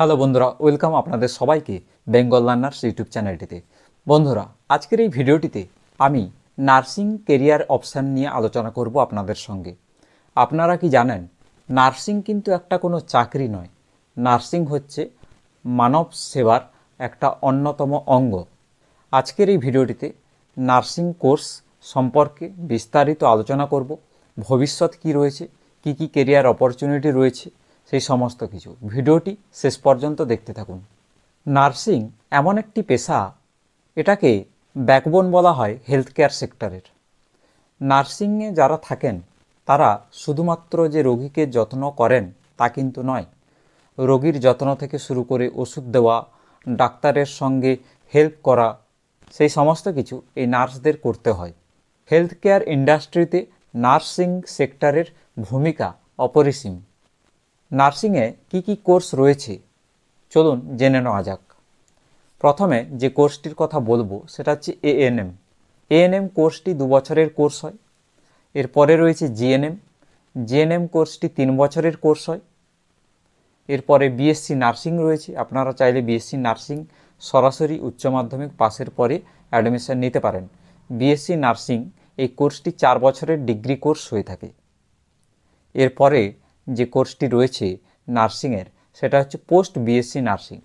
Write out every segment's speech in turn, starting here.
Hello বন্ধুরা, welcome আপনাদের সবাইকে বেঙ্গল লার্নার্স ইউটিউব চ্যানেলটিতে। বন্ধুরা, আজকের এই ভিডিওটিতে আমি নার্সিং কেরিয়ার অপশান নিয়ে আলোচনা করব আপনাদের সঙ্গে। আপনারা কি জানেন, নার্সিং কিন্তু একটা কোনো চাকরি নয়। নার্সিং হচ্ছে মানব সেবার একটা অন্যতম অঙ্গ। আজকের এই ভিডিওটিতে নার্সিং কোর্স সম্পর্কে বিস্তারিত আলোচনা করব। ভবিষ্যৎ কি রয়েছে, কি কি কেরিয়ার অপরচুনিটি রয়েছে সেই সমস্ত কিছু। ভিডিওটি শেষ পর্যন্ত দেখতে থাকুন। নার্সিং এমন একটি পেশা, এটাকে ব্যাকবোন বলা হয় হেলথ কেয়ার সেক্টরের। নার্সিংয়ে যারা থাকেন, তারা শুধুমাত্র যে রোগীকে যত্ন করেন তা কিন্তু নয়। রোগীর যত্ন থেকে শুরু করে ওষুধ দেওয়া, ডাক্তারের সঙ্গে হেল্প করা, সেই সমস্ত কিছু এই নার্সদের করতে হয়। হেলথ কেয়ার ইন্ডাস্ট্রিতে নার্সিং সেক্টরের ভূমিকা অপরিসীম। নার্সিংয়ে কি কি কোর্স রয়েছে? চলুন জেনে নেওয়া যাক। প্রথমে যে কোর্সটির কথা বলব, সেটা হচ্ছে এএনএম এএনএম কোর্সটি দু বছরের কোর্স হয়। এরপরে রয়েছে জিএনএম জিএনএম কোর্সটি তিন বছরের কোর্স হয়। এরপরে বিএসসি নার্সিং রয়েছে। আপনারা চাইলে বিএসসি নার্সিং সরাসরি উচ্চ মাধ্যমিক পাসের পরে অ্যাডমিশন নিতে পারেন। বিএসসি নার্সিং এই কোর্সটি চার বছরের ডিগ্রি কোর্স হয়ে থাকে। এরপরে যে কোর্সটি রয়েছে নার্সিংয়ের, সেটা হচ্ছে পোস্ট বিএসসি নার্সিং।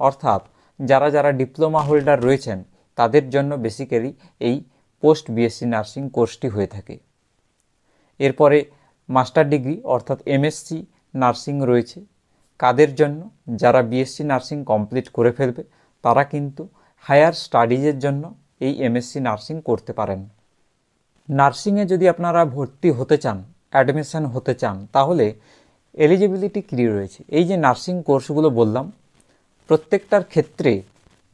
অর্থাৎ যারা যারা ডিপ্লোমা হোল্ডার রয়েছেন, তাদের জন্য বেসিক্যালি এই পোস্ট বিএসসি নার্সিং কোর্সটি হয়ে থাকে। এরপরে মাস্টার ডিগ্রি অর্থাৎ এমএসসি নার্সিং রয়েছে। কাদের জন্য? যারা বিএসসি নার্সিং কমপ্লিট করে ফেলবে, তারা কিন্তু হায়ার স্টাডিজের জন্য এই এমএসসি নার্সিং করতে পারেন। নার্সিংয়ে যদি আপনারা ভর্তি হতে চান অ্যাডমিশন হতে চান, তাহলে এলিজিবিলিটি কী রয়েছে। এই যে নার্সিং কোর্সগুলো বললাম, প্রত্যেকটার ক্ষেত্রে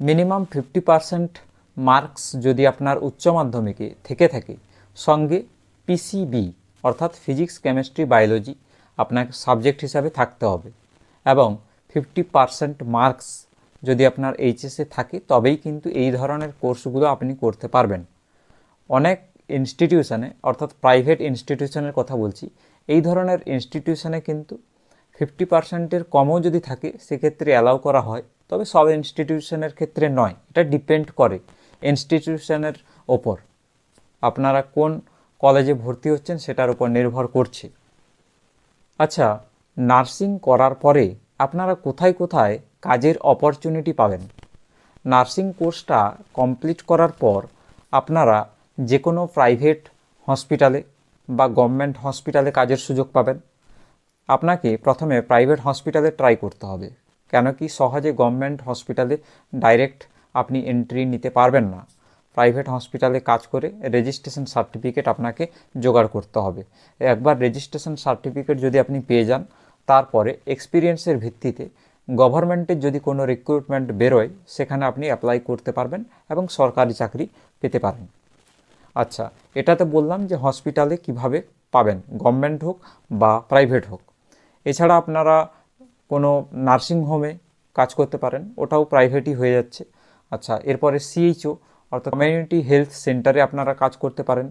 মিনিমাম ফিফটি পারসেন্ট মার্কস যদি আপনার উচ্চ মাধ্যমিকে থেকে থাকে, সঙ্গে পিসিবি অর্থাৎ ফিজিক্স, কেমিস্ট্রি, বায়োলজি আপনাকে সাবজেক্ট হিসাবে থাকতে হবে। এবং ফিফটি পারসেন্ট মার্কস যদি আপনার এইচএসে থাকে, তবেই কিন্তু এই ধরনের কোর্সগুলো আপনি করতে পারবেন। অনেক ইনস্টিটিউশনে অর্থাৎ প্রাইভেট ইনস্টিটিউশনের কথা বলছি, এই ধরনের ইনস্টিটিউশনে কিন্তু ফিফটি পার্সেন্টের কমও যদি থাকে, সেক্ষেত্রে অ্যালাউ করা হয়। তবে সব ইনস্টিটিউশনের ক্ষেত্রে নয়, এটা ডিপেন্ড করে ইনস্টিটিউশনের ওপর। আপনারা কোন কলেজে ভর্তি হচ্ছেন সেটার উপর নির্ভর করছে। আচ্ছা নার্সিং করার পরে আপনারা কোথায় কোথায় কাজের অপরচুনিটি পাবেন? নার্সিং কোর্সটা কমপ্লিট করার পর আপনারা যে কোনো প্রাইভেট হসপিটালে বা গভর্নমেন্ট হসপিটালে কাজের সুযোগ পাবেন। আপনাকে প্রথমে প্রাইভেট হসপিটালে ট্রাই করতে হবে কেন কি সহজে গভর্নমেন্ট হসপিটালে ডাইরেক্ট আপনি এন্ট্রি নিতে পারবেন না। প্রাইভেট হসপিটালে কাজ করে রেজিস্ট্রেশন সার্টিফিকেট আপনাকে জোগাড় করতে হবে। একবার রেজিস্ট্রেশন সার্টিফিকেট যদি আপনি পেয়ে যান, তারপরে এক্সপিরিয়েন্সের ভিত্তিতে গভর্নমেন্টের যদি কোনো রিক্রুটমেন্ট বেরোয়, সেখানে আপনি অ্যাপ্লাই করতে পারবেন এবং সরকারি চাকরি পেতে পারেন। আচ্ছা এটাতে বললাম যে হসপিটালে কীভাবে পাবেন গভর্নমেন্ট হোক বা প্রাইভেট হোক। এছাড়া আপনারা কোনো নার্সিং হোমে কাজ করতে পারেন, ওটাও প্রাইভেটই হয়ে যাচ্ছে। আচ্ছা এরপরে সিএইচও অর্থাৎ কমিউনিটি হেলথ সেন্টারে আপনারা কাজ করতে পারেন।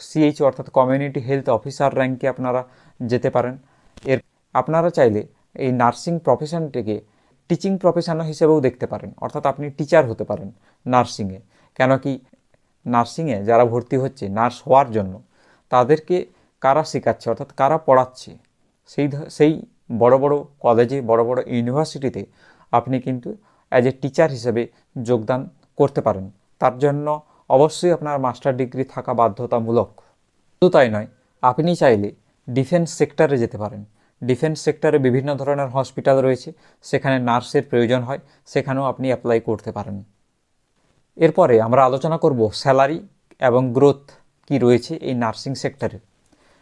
সিএইচও অর্থাৎ কমিউনিটি হেলথ অফিসার র্যাঙ্কে আপনারা যেতে পারেন। এর, আপনারা চাইলে এই নার্সিং প্রফেশনটিকে টিচিং প্রফেশন হিসেবেও দেখতে পারেন। অর্থাৎ আপনি টিচার হতে পারেন নার্সিংয়ে কেন কি নার্সিংয়ে যারা ভর্তি হচ্ছে, নার্স হওয়ার জন্য তাদেরকে কারা শেখাচ্ছে, অর্থাৎ কারা পড়াচ্ছে? সেই সেই বড় বড় কলেজে বড় বড় ইউনিভার্সিটিতে আপনি কিন্তু অ্যাজ এ টিচার হিসেবে যোগদান করতে পারেন। তার জন্য অবশ্যই আপনার মাস্টার ডিগ্রি থাকা বাধ্যতামূলক। শুধু তাই নয়, আপনি চাইলে ডিফেন্স সেক্টরে যেতে পারেন। ডিফেন্স সেক্টরে বিভিন্ন ধরনের হসপিটাল রয়েছে, সেখানে নার্সের প্রয়োজন হয়, সেখানেও আপনি অ্যাপ্লাই করতে পারেন। এরপরে আমরা আলোচনা করব স্যালারি এবং গ্রোথ কি রয়েছে এই নার্সিং সেক্টরে।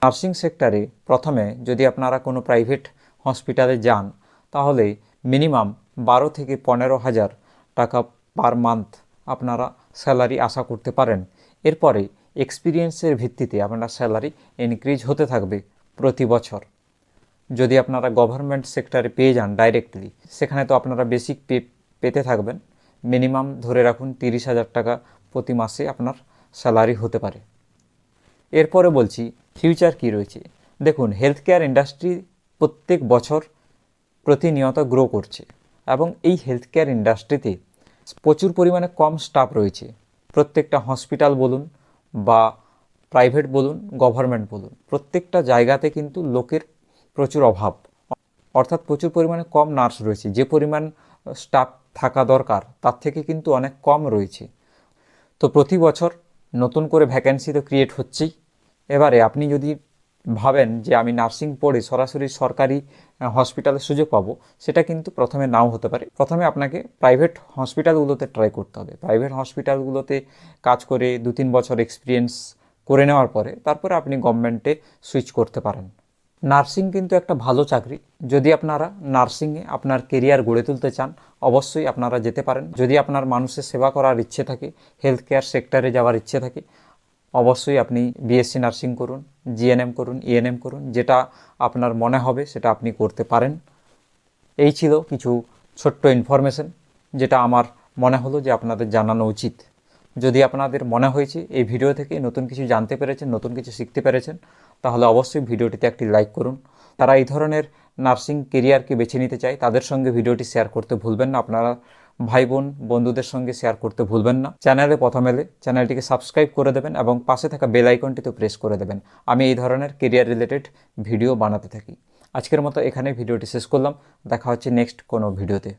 নার্সিং সেক্টরে প্রথমে যদি আপনারা কোনো প্রাইভেট হসপিটালে যান, তাহলে মিনিমাম বারো থেকে পনেরো হাজার টাকা পার মান্থ আপনারা স্যালারি আশা করতে পারেন। এরপরে এক্সপিরিয়েন্সের ভিত্তিতে আপনার স্যালারি ইনক্রিজ হতে থাকবে প্রতি বছর। যদি আপনারা গভর্নমেন্ট সেক্টরে পেয়ে যান ডাইরেক্টলি, সেখানে তো আপনারা বেসিক পে পেতে থাকবেন। মিনিমাম ধরে রাখুন তিরিশ হাজার টাকা প্রতি মাসে আপনার স্যালারি হতে পারে। এরপরে বলছি ফিউচার কি রয়েছে? দেখুন হেলথ কেয়ার ইন্ডাস্ট্রি প্রত্যেক বছর প্রতিনিয়ত গ্রো করছে এবং এই হেলথ কেয়ার ইন্ডাস্ট্রিতে প্রচুর পরিমাণে কম স্টাফ রয়েছে। প্রত্যেকটা হসপিটাল বলুন বা প্রাইভেট বলুন গভর্নমেন্ট বলুন, প্রত্যেকটা জায়গাতে কিন্তু লোকের প্রচুর অভাব। অর্থাৎ প্রচুর পরিমাণে কম নার্স রয়েছে। যে পরিমাণ স্টাফ থাকা দরকার, তার থেকে কিন্তু অনেক কম রয়েছে। তো প্রতি বছর নতুন করে ভ্যাকেন্সি তো ক্রিয়েট হচ্ছেই। এবারে আপনি যদি ভাবেন যে আমি নার্সিং পড়ে সরাসরি সরকারি হসপিটালে সুযোগ পাবো, সেটা কিন্তু প্রথমে নাও হতে পারে। প্রথমে আপনাকে প্রাইভেট হসপিটালগুলোতে ট্রাই করতে হবে। প্রাইভেট হসপিটালগুলোতে কাজ করে দু তিন বছর এক্সপিরিয়েন্স করে নেওয়ার পরে, তারপরে আপনি গভর্নমেন্টে সুইচ করতে পারেন। নার্সিং কিন্তু একটা ভালো চাকরি। যদি আপনারা নার্সিংয়ে আপনার কেরিয়ার গড়ে তুলতে চান, অবশ্যই আপনারা যেতে পারেন। যদি আপনার মানুষের সেবা করার ইচ্ছে থাকে হেলথ কেয়ার সেক্টরে যাওয়ার ইচ্ছে থাকে, অবশ্যই আপনি বিএসসি নার্সিং করুন জিএনএম করুন ইএনএম করুন, যেটা আপনার মনে হবে সেটা আপনি করতে পারেন। এই ছিল কিছু ছোট্ট ইনফরমেশন যেটা আমার মনে হলো যে আপনাদের জানানো উচিত। যদি আপনাদের মনে হয়েছে এই ভিডিও থেকে নতুন কিছু জানতে পেরেছেন, নতুন কিছু শিখতে পেরেছেন, তাহলে অবশ্যই ভিডিওটিতে একটি লাইক করুন। তারা এই ধরনের নার্সিং কেরিয়ারকে বেছে নিতে চায়, তাদের সঙ্গে ভিডিওটি শেয়ার করতে ভুলবেন না। আপনারা ভাই, বোন, বন্ধুদের সঙ্গে শেয়ার করতে ভুলবেন না। চ্যানেলে প্রথম এলে চ্যানেলটিকে সাবস্ক্রাইব করে দেবেন এবং পাশে থাকা বেল আইকনটিতে প্রেস করে দেবেন। আমি এই ধরনের কেরিয়ার রিলেটেড ভিডিও বানাতে থাকি। আজকের মতো এখানে ভিডিওটি শেষ করলাম। দেখা হচ্ছে নেক্সট কোনো ভিডিওতে।